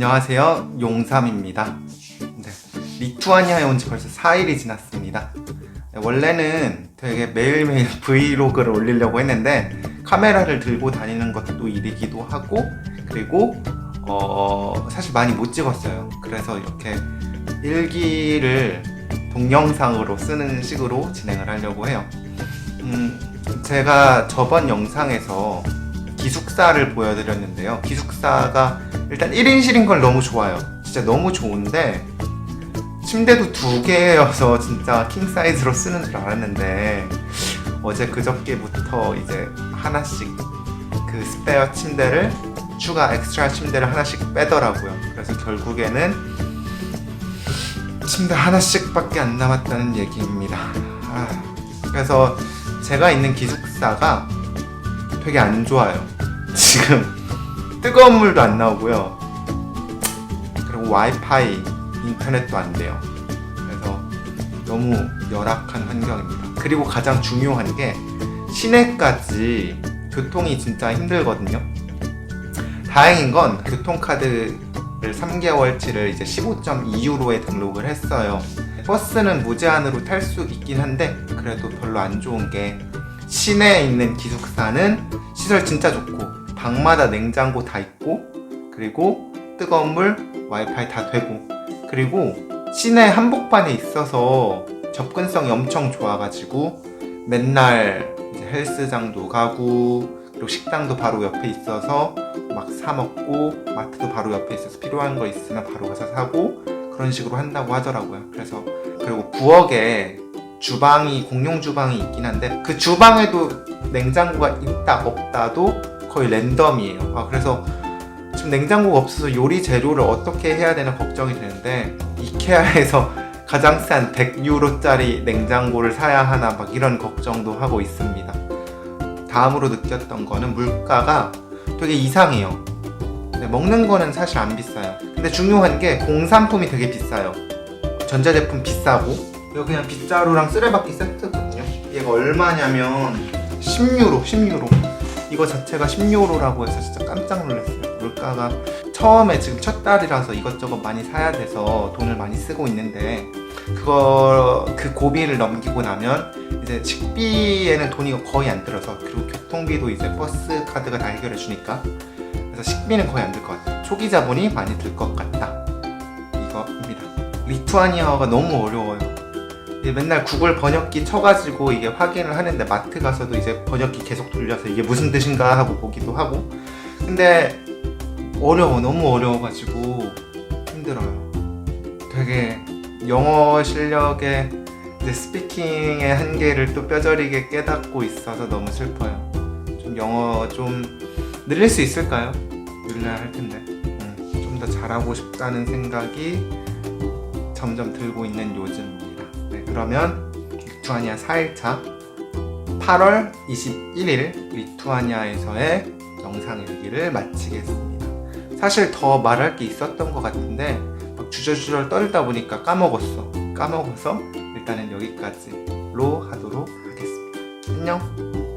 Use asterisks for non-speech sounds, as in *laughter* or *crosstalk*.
안녕하세요. 용삼입니다. 네, 리투아니아에 온 지 벌써 4일이 지났습니다. 네, 원래는 되게 매일매일 *laughs* 브이로그를 올리려고 했는데 카메라를 들고 다니는 것도 일이기도 하고 그리고 어, 사실 많이 못 찍었어요. 그래서 이렇게 일기를 동영상으로 쓰는 식으로 진행을 하려고 해요. 음, 제가 저번 영상에서 기숙사를 보여드렸는데요. 기숙사가 일단 1인실인 걸 너무 좋아요. 진짜 너무 좋은데 침대도 두 개여서 *laughs* 진짜 킹 사이즈로 쓰는 줄 알았는데 어제 그저께부터 이제 하나씩 그 스페어 침대를 추가 엑스트라 침대를 하나씩 빼더라고요. 그래서 결국에는 침대 하나씩밖에 안 남았다는 얘기입니다. 아, 그래서 제가 있는 기숙사가 되게 안 좋아요. *laughs* 지금 뜨거운 물도 안 나오고요. 그리고 와이파이, 인터넷도 안 돼요. 그래서 너무 열악한 환경입니다. 그리고 가장 중요한 게 시내까지 교통이 진짜 힘들거든요. 다행인 건 교통카드를 3개월치를 이제 15.2유로에 등록을 했어요. 버스는 무제한으로 탈 수 있긴 한데 그래도 별로 안 좋은 게 시내에 있는 기숙사는 시설 진짜 좋고 방마다 냉장고 다 있고 그리고 뜨거운 물 와이파이 다 되고 그리고 시내 한복판에 있어서 접근성이 엄청 좋아가지고 맨날 헬스장도 가고 그리고 식당도 바로 옆에 있어서 막 사 먹고 마트도 바로 옆에 있어서 필요한 거 있으면 바로 가서 사고 그런 식으로 한다고 하더라고요. 그래서 그리고 부엌에 주방이 공용 주방이 있긴 한데 그 주방에도 냉장고가 있다 없다도 거의 랜덤이에요. 아, 그래서 지금 냉장고가 없어서 요리 재료를 어떻게 해야 되나 걱정이 되는데 이케아에서 *laughs* 가장 싼 100유로짜리 냉장고를 사야 하나 막 이런 걱정도 하고 있습니다. 다음으로 느꼈던 거는 물가가 되게 이상해요. 네, 먹는 거는 사실 안 비싸요. 근데 중요한 게 공산품이 되게 비싸요. 전자제품 비싸고 이거 그냥 빗자루랑 쓰레받기 세트거든요. 얘가 얼마냐면 10유로, 10유로. 이거 자체가 10유로라고 해서 진짜 깜짝 놀랐어요. 물가가 처음에 지금 첫 달이라서 이것저것 많이 사야 돼서 돈을 많이 쓰고 있는데 그거 그 고비를 넘기고 나면 이제 식비에는 돈이 거의 안 들어서 그리고 교통비도 이제 버스 카드가 다 해결해 주니까 그래서 식비는 거의 안 들 것 같아요. 초기 자본이 많이 들 것 같다. 이거입니다. 리투아니아어가 너무 어려워요. 맨날 구글 번역기 쳐가지고 이게 확인을 하는데 마트 가서도 이제 번역기 계속 돌려서 이게 무슨 뜻인가 하고 보기도 하고 근데 어려워 너무 어려워가지고 힘들어요. 되게 영어 실력의 이제 스피킹의 한계를 또 뼈저리게 깨닫고 있어서 너무 슬퍼요. 좀 영어 좀 늘릴 수 있을까요? 늘려야 할 텐데 음, 좀더 잘하고 싶다는 생각이 점점 들고 있는. 네, 그러면 리투아니아 4일차 8월 21일 리투아니아에서의 영상 일기를 마치겠습니다. 사실 더 말할 게 있었던 것 같은데 막 주저주저 떨다 보니까 까먹었어. 까먹어서 일단은 여기까지로 하도록 하겠습니다. 안녕.